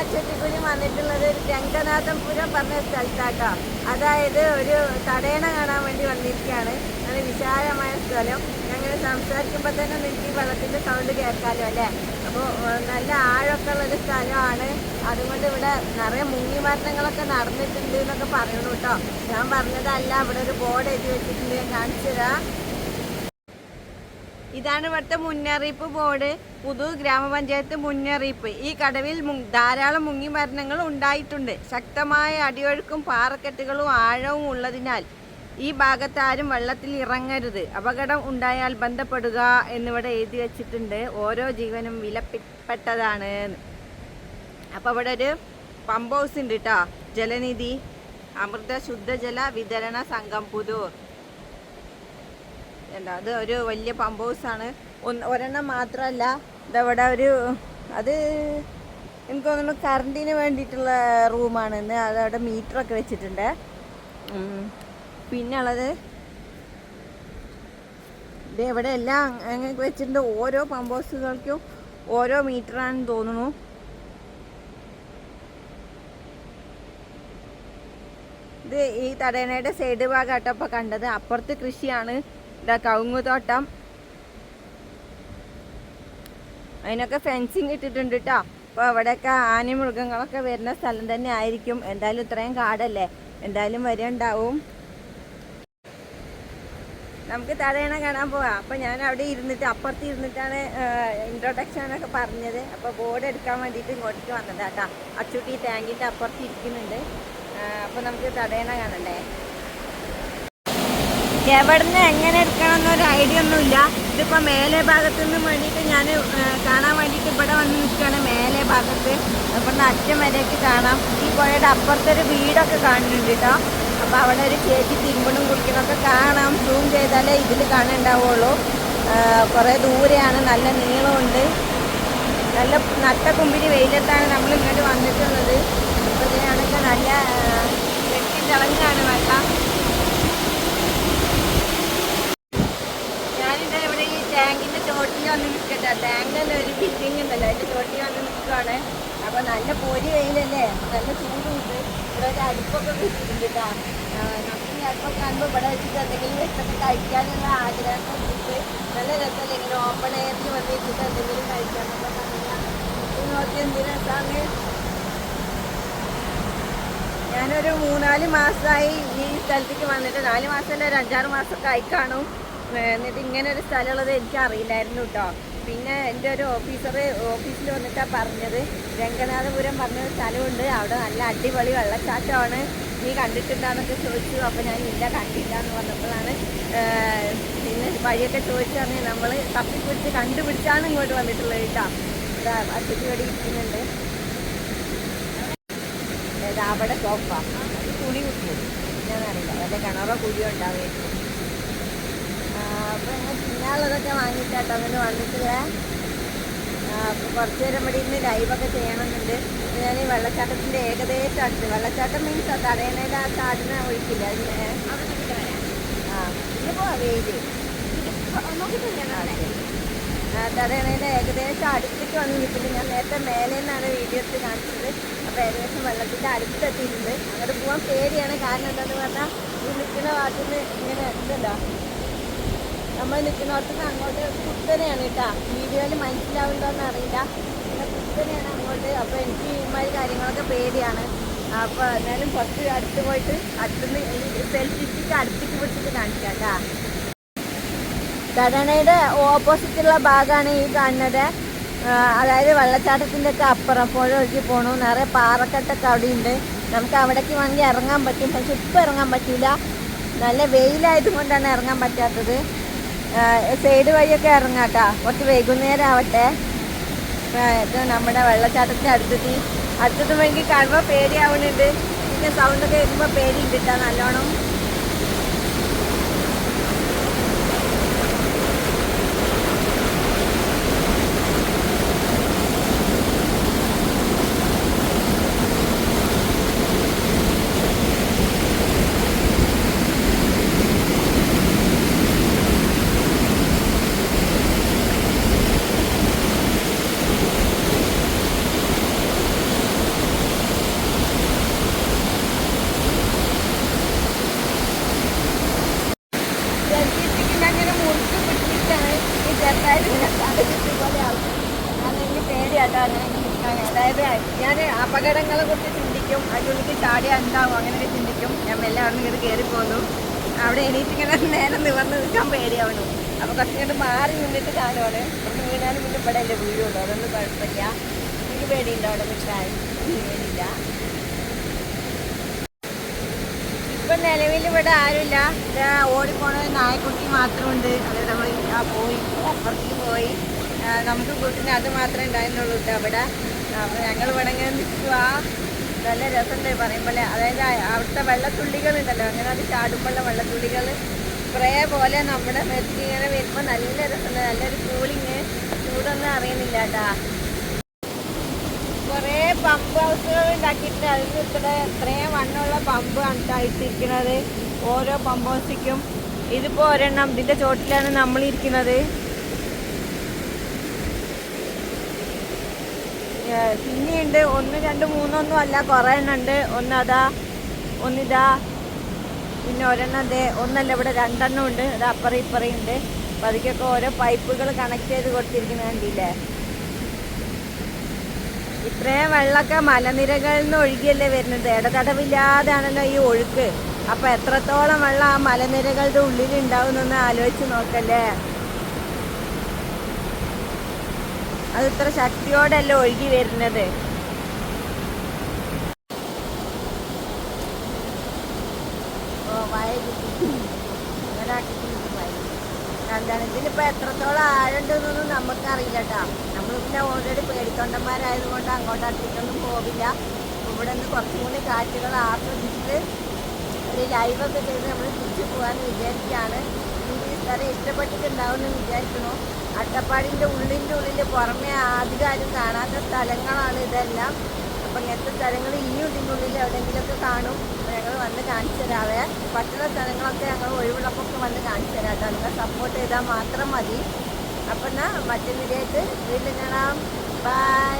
അച്ചട്ടിക്കുഴി വന്നിട്ടുള്ളത് ഒരു രംഗനാഥൻപുരം പറഞ്ഞ സ്ഥലത്താട്ടോ. അതായത് ഒരു തടയണ കാണാൻ വേണ്ടി വന്നിരിക്കുകയാണ്. നല്ല വിശാലമായ സ്ഥലം. ഞങ്ങൾ സംസാരിക്കുമ്പോൾ തന്നെ ഈ വെള്ളത്തിന്റെ സൗണ്ട് കേൾക്കാമല്ലോ അല്ലേ? അപ്പോൾ നല്ല ആഴമൊക്കെ ഉള്ളൊരു സ്ഥലമാണ്. അതുകൊണ്ട് ഇവിടെ നിറയെ മുങ്ങി മരണങ്ങളൊക്കെ നടന്നിട്ടുണ്ട് എന്നൊക്കെ പറയണു കേട്ടോ ഞാൻ പറഞ്ഞതല്ല ഇവിടെ ഒരു ബോർഡ് എഴുതി വെച്ചിട്ടുണ്ട്. ഞാൻ കാണിച്ചു തരാം ഇതാണ് ഇവിടുത്തെ മുന്നറിയിപ്പ് ബോർഡ്. പുതു ഗ്രാമപഞ്ചായത്ത് മുന്നറിയിപ്പ്. ഈ കടവിൽ ധാരാളം മുങ്ങി മരണങ്ങൾ ഉണ്ടായിട്ടുണ്ട്. ശക്തമായ അടിയൊഴുക്കും പാറക്കെട്ടുകളും ആഴവും ഉള്ളതിനാൽ ഈ ഭാഗത്ത് ആരും വെള്ളത്തിൽ ഇറങ്ങരുത്. അപകടം ഉണ്ടായാൽ ബന്ധപ്പെടുക എന്നിവിടെ എഴുതി വെച്ചിട്ടുണ്ട്. ഓരോ ജീവനും വിലപ്പെട്ടതാണ്. അപ്പോൾ ഇവിടെ ഒരു പമ്പ് ഹൗസ് ഉണ്ട് കേട്ടോ ജലനിധി അമൃത ശുദ്ധജല വിതരണ സംഘം പുതൂർ. എന്താ അത് ഒരു വലിയ പമ്പ് ഹൗസാണ് ഒന്ന് ഒരെണ്ണം മാത്രമല്ല ഇതവിടെ ഒരു അത് എനിക്ക് തോന്നുന്നു കറണ്ടിന് വേണ്ടിയിട്ടുള്ള റൂമാണെന്ന് അതവിടെ മീറ്ററൊക്കെ വെച്ചിട്ടുണ്ട്. പിന്നെ ഉള്ളത് ഇത് ഇവിടെ എല്ലാം അങ്ങനെ വെച്ചിട്ടുണ്ട്. ഓരോ പമ്പ് ഹൗസുകൾക്കും ഓരോ മീറ്ററാണെന്ന് തോന്നുന്നു. ഇത് ഈ തടയണയുടെ സൈഡ് ഭാഗമായിട്ടപ്പോൾ കണ്ടത്. അപ്പുറത്ത് കൃഷിയാണ്. ഇതാ കവുങ്ങുതോട്ടം അതിനൊക്കെ ഫെൻസിങ് ഇട്ടിട്ടുണ്ട് കേട്ടോ അപ്പോൾ അവിടെയൊക്കെ ആന മൃഗങ്ങളൊക്കെ വരുന്ന സ്ഥലം തന്നെ ആയിരിക്കും. എന്തായാലും ഇത്രയും കാടല്ലേ? എന്തായാലും വരെയുണ്ടാവും. നമുക്ക് തടയണ കാണാൻ പോവാം. അപ്പോൾ ഞാൻ അവിടെ ഇരുന്നിട്ട് അപ്പുറത്ത് ഇരുന്നിട്ടാണ് ഇൻട്രൊഡക്ഷൻ ഒക്കെ പറഞ്ഞത്. അപ്പോൾ ബോർഡ് എടുക്കാൻ വേണ്ടിയിട്ട് ഇങ്ങോട്ടേക്ക് വന്നത് അച്ചുട്ടി അച്ചൂട്ടി ടാങ്കിന്റെ അപ്പുറത്ത് ഇരിക്കുന്നുണ്ട്. അപ്പോൾ നമുക്ക് തടയണ കാണണ്ടേ? എവിടുന്ന് എങ്ങനെ എടുക്കണം എന്നൊരു ഐഡിയ ഒന്നുമില്ല. ഇതിപ്പോൾ മേലെ ഭാഗത്തു നിന്ന് വേണ്ടിയിട്ട് ഞാൻ കാണാൻ വേണ്ടിയിട്ട് ഇവിടെ വന്ന് നിൽക്കുകയാണ് മേലെ ഭാഗത്ത്. ഇവിടുന്ന് അറ്റം വരെയൊക്കെ കാണാം. ഈ പുഴയുടെ അപ്പുറത്തൊരു വീടൊക്കെ കാണുന്നുണ്ട് കേട്ടോ അപ്പോൾ അവിടെ ഒരു ചേച്ചി തിരുമ്പണും കുളിക്കണമൊക്കെ കാണാം. സൂം ചെയ്താലേ ഇതിൽ കാണുന്നുണ്ടാവുള്ളൂ. കുറേ ദൂരെയാണ്. നല്ല നീളമുണ്ട്. നല്ല നട്ട കുമ്പിരി വെയിലത്താണ് നമ്മൾ ഇങ്ങോട്ട് വന്നിട്ടുള്ളത് അപ്പോൾ ഇതിനാണെങ്കിൽ നല്ല വെട്ടിത്തിളങ്ങാണ് വെള്ളം ഞാനിത് ഇവിടെ ഈ ടാങ്കിന്റെ ചോട്ടിൽ വന്ന് നിൽക്കട്ടെ ടാങ്കല്ല ഒരു ബിൽഡിംഗ് ഉണ്ടല്ലോ അതിന്റെ ചോട്ടിൽ വന്ന് നിൽക്കുവാണ് അപ്പൊ നല്ല പൊരി വെയിലല്ലേ നല്ല ചൂടുണ്ട് ഇവിടെ ഒരു ഞാനൊരു മൂന്നാൽ മാസമായി ഈ സ്ഥലത്തേക്ക് വന്നിട്ട് നാല് മാസം അല്ല ഒരു അഞ്ചാറ് മാസമൊക്കെ ആയി കാണും. എന്നിട്ട് ഇങ്ങനെ ഒരു സ്ഥലമുള്ളത് എനിക്ക് അറിയില്ലായിരുന്നു കേട്ടോ പിന്നെ എന്റെ ഒരു ഓഫീസർ ഓഫീസിൽ വന്നിട്ടാണ് പറഞ്ഞത്. രംഗനാഥപുരം പറഞ്ഞൊരു സ്ഥലമുണ്ട്. അവിടെ നല്ല അടിപൊളി വെള്ളച്ചാട്ടമാണ്. നീ കണ്ടിട്ടുണ്ടാന്നൊക്കെ ചോദിച്ചു. അപ്പോൾ ഞാൻ ഇല്ല കണ്ടില്ല എന്ന് പറഞ്ഞപ്പോഴാണ് പിന്നെ വഴിയൊക്കെ ചോദിച്ചു പറഞ്ഞ് നമ്മൾ തപ്പിപ്പിടിച്ച് കണ്ടുപിടിച്ചാണ് ഇങ്ങോട്ട് വന്നിട്ടുള്ളത് കേട്ടോ. ഇവിടെ ഇവിടെ ഇരിക്കുന്നുണ്ട്. അവിടെ സോഫ തുണി കുത്തിയത്. ഞാനറിയില്ല വല്ല കിണറോ കുഴിയോ ഉണ്ടാവുമായിരിക്കും. അപ്പോൾ ഞങ്ങൾ തിന്നാനുള്ളതൊക്കെ വാങ്ങിയിട്ടാട്ടോ അങ്ങനെ വന്നിട്ടില്ല അപ്പോൾ കുറച്ച് നേരം ഇവിടെ ഇരുന്ന് ലൈവൊക്കെ ചെയ്യണമെന്നുണ്ട്. ഞാൻ ഈ വെള്ളച്ചാട്ടത്തിന്റെ ഏകദേശം അടുത്ത് വെള്ളച്ചാട്ടം മീൻസ് തടയണയിൽ ആ ചാടിനെ ഒഴിക്കില്ല? ആ ഇനി പോവാ വെയിൽ തടയണയുടെ ഏകദേശം അടുത്തേക്ക് വന്ന് നിൽക്കുന്നുണ്ട് ഞാൻ നേരത്തെ മേലെ നിന്നാണ് വീഡിയോ എടുത്ത് കാണിച്ചത്. അപ്പോൾ ഏകദേശം വെള്ളത്തിന്റെ അടുത്തെത്തിയിട്ടുണ്ട്. അങ്ങോട്ട് പോകാൻ പേടിയാണ്. കാരണം എന്താണെന്ന് പറഞ്ഞാൽ ഈ നിൽക്കുന്ന ഭാഗത്തുനിന്ന് ഇങ്ങനെ ഇതുണ്ടോ നമ്മൾ നിൽക്കുന്നവർക്ക് അങ്ങോട്ട് കുത്തനെയാണ് കേട്ടോ. വീഡിയോയിൽ മനസ്സിലാവുണ്ടോയെന്ന് അറിയില്ല. പിന്നെ കുത്തനെയാണ് അങ്ങോട്ട്. അപ്പോൾ എനിക്ക് ഇമാതിരി കാര്യങ്ങളൊക്കെ പേടിയാണ്. അപ്പോൾ എന്നാലും കുറച്ച് അടുത്ത് പോയിട്ട് അടുത്തുനിന്ന് സെൽഫി സ്റ്റിക്ക് അടുത്തേക്ക് പിടിച്ചിട്ട് കാണിക്കാം കേട്ടോ. ഓപ്പോസിറ്റ് ഓപ്പോസിറ്റുള്ള ഭാഗമാണ് ഈ കാണുന്നത്. അതായത് വെള്ളച്ചാട്ടത്തിന്റെ ഒക്കെ അപ്പുറം പുഴ ഒഴുകി പോണു. നിറയെ പാറക്കെട്ടൊക്കെ അവിടെ ഉണ്ട് നമുക്ക് അവിടേക്ക് വേണമെങ്കിൽ ഇറങ്ങാൻ പറ്റും. പക്ഷെ ഇപ്പം ഇറങ്ങാൻ പറ്റില്ല. നല്ല വെയിലായത് കൊണ്ടാണ് ഇറങ്ങാൻ പറ്റാത്തത്. സൈഡ് വഴിയൊക്കെ ഇറങ്ങാം കേട്ടോ കുറച്ച് വൈകുന്നേരം ആവട്ടെ ഇത് നമ്മുടെ വെള്ളച്ചാട്ടത്തിന്റെ അടുത്തെത്തി. അടുത്തെത്തുമ്പോൾ കാണുമ്പോൾ പേടിയാവുന്നുണ്ട് പിന്നെ സൗണ്ടൊക്കെ കേൾക്കുമ്പോൾ പേടിയുണ്ട് കേട്ടോ നല്ലോണം. നിൽക്കാൻ അതായത് ഞാൻ അപകടങ്ങളെ കുറിച്ച് ചിന്തിക്കും അതിനുള്ളിൽ ചാടിയാൽ എന്താവും അങ്ങനെയൊക്കെ ചിന്തിക്കും. ഞാൻ മെല്ലെ അവിടെ നിന്ന് കയറി പോന്നു. അവിടെ എണീറ്റിങ്ങനെ നേരെ നിവർന്ന് നിൽക്കാൻ പേടിയാവണം അപ്പോൾ കുറച്ചിങ്ങോട്ട് മാറി നിന്നിട്ട് കാണുവാണ് കുറച്ച് വീണാലും പിന്നെ ഇവിടെ എന്റെ വീഴുള്ളൂ. അതൊന്നും കുഴപ്പമില്ല. എനിക്ക് പേടിയുണ്ടോ അവിടെ നിൽക്കാൻ പേടിയില്ല ഇപ്പൊ നിലവിൽ ഇവിടെ ആരുമില്ല. ഓടിപ്പോണ നായക്കുട്ടി മാത്രമുണ്ട്. അത് നമ്മൾ ആ പോയി അപ്പുറത്തേക്ക് പോയി. നമുക്ക് കൂട്ടിന് അത് മാത്രമേ ഉണ്ടായിരുന്നുള്ളൂ അവിടെ. അപ്പൊ ഞങ്ങൾ ഇവിടെ ഇങ്ങനെ നിൽക്കുക നല്ല രസമുണ്ട് പറയുമ്പോൾ അതായത് അവിടുത്തെ വെള്ളത്തുള്ളികൾ ഉണ്ടല്ലോ അങ്ങനെ അത് ചാടുമ്പോഴുള്ള വെള്ളത്തുള്ളികൾ സ്പ്രേ പോലെ നമ്മുടെ മെത്തി ഇങ്ങനെ വരുമ്പോൾ നല്ല രസമുണ്ട്. നല്ലൊരു കൂളിങ് ചൂടൊന്നും അറിയുന്നില്ല കേട്ടാ. കുറേ പമ്പ് ഹൗസുകൾ ഉണ്ടാക്കിയിട്ടുണ്ട്. അതിൽ ഇത്ര ഇത്രയും വണ്ണമുള്ള പമ്പ് ഇട്ടിരിക്കുന്നത് ഓരോ പമ്പ് ഹൗസിക്കും ഇതിപ്പോൾ ഒരെണ്ണം ഇതിന്റെ ചോട്ടിലാണ് നമ്മൾ പിന്നെയുണ്ട് ഒന്ന് രണ്ട് മൂന്നൊന്നും അല്ല കുറേ എണ്ണം ഉണ്ട് ഒന്നതാ ഒന്നിതാ പിന്നെ ഒരെണ്ണം ദേ ഒന്നല്ല ഇവിടെ രണ്ടെണ്ണം ഉണ്ട്. അത് അപ്പറി ഇപ്പുറം ഉണ്ട്. അപ്പം അതിക്കൊക്കെ ഓരോ പൈപ്പുകൾ കണക്ട് ചെയ്ത് കൊടുത്തിരിക്കുന്നത് കണ്ടില്ലേ? ഇത്രയും വെള്ളമൊക്കെ മലനിരകളിൽ നിന്ന് ഒഴുകിയല്ലേ വരുന്നത്. ഇടതടവില്ലാതെയാണല്ലോ ഈ ഒഴുക്ക്. അപ്പം എത്രത്തോളം വെള്ളം ആ മലനിരകളുടെ ഉള്ളിൽ ഉണ്ടാവുന്നൊന്ന് ആലോചിച്ച് നോക്കല്ലേ? അത് ഇത്ര ശക്തിയോടല്ല ഒഴുകി വരുന്നത്? എന്താണ്? ഇതിലിപ്പോ എത്രത്തോളം ആഴണ്ടെന്നൊന്നും നമുക്കറിയില്ല കേട്ടോ നമ്മൾ പിന്നെ ഓൾറെഡി പേടിത്തൊണ്ടന്മാരായതുകൊണ്ട് അങ്ങോട്ട് അടുത്തേക്കൊന്നും പോവില്ല. ഇവിടെ നിന്ന് കുറച്ചും കൂടി കാറ്റുകൾ ആസ്വദിച്ചിട്ട് ഒരു ലൈവൊക്കെ ചെയ്ത് നമ്മൾ തിരിച്ചു പോകാമെന്ന് വിചാരിക്കുകയാണ്. സ്ഥലം ഇഷ്ടപ്പെട്ടിട്ടുണ്ടാവുമെന്ന് വിചാരിക്കുന്നു. അട്ടപ്പാടിന്റെ ഉള്ളിന്റെ ഉള്ളിൽ പുറമെ അധികം ആരും കാണാത്ത സ്ഥലങ്ങളാണ് ഇതെല്ലാം. അപ്പം ഇങ്ങനത്തെ സ്ഥലങ്ങൾ ഇനിയും ഇതിന്റെ ഉള്ളിൽ എവിടെയെങ്കിലുമൊക്കെ കാണും. ഞങ്ങൾ വന്ന് കാണിച്ചു തരാവേ. പറ്റുന്ന സ്ഥലങ്ങളൊക്കെ ഞങ്ങൾ ഒഴിവുള്ളപ്പോൾ ഒക്കെ വന്ന് കാണിച്ചു തരാം കേട്ടോ. നിങ്ങൾ സപ്പോർട്ട് ചെയ്താൽ മാത്രം മതി. അപ്പം എന്നാൽ മറ്റു വീഡിയോ ആയിട്ട് വീണ്ടും കാണാം. ബൈ